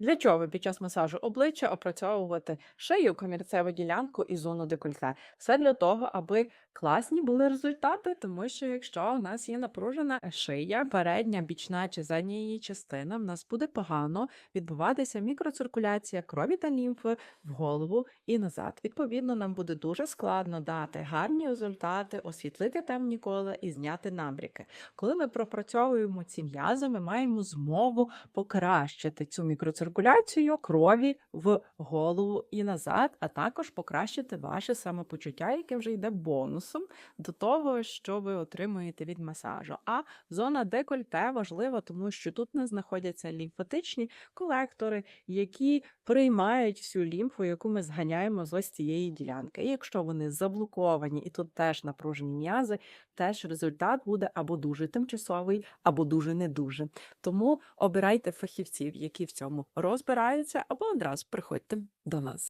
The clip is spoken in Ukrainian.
Для чого під час масажу обличчя опрацьовувати шию, комірцеву ділянку і зону декольте? Все для того, аби класні були результати, тому що якщо у нас є напружена шия, передня, бічна чи задня її частина, в нас буде погано відбуватися мікроциркуляція крові та лімфи в голову і назад. Відповідно, нам буде дуже складно дати гарні результати, освітлити темні кола і зняти набріки. Коли ми пропрацьовуємо ці м'язи, ми маємо змогу покращити цю мікроциркуляцію крові в голову і назад, а також покращити ваше самопочуття, яке вже йде бонусом до того, що ви отримуєте від масажу. А зона декольте важлива, тому що тут не знаходяться лімфатичні колектори, які приймають всю лімфу, яку ми зганяємо з ось цієї ділянки. І якщо вони заблоковані, і тут теж напружені м'язи, теж результат буде або дуже тимчасовий, або дуже не дуже. Тому обирайте фахівців, які в цьому розбираються, або одразу приходьте до нас.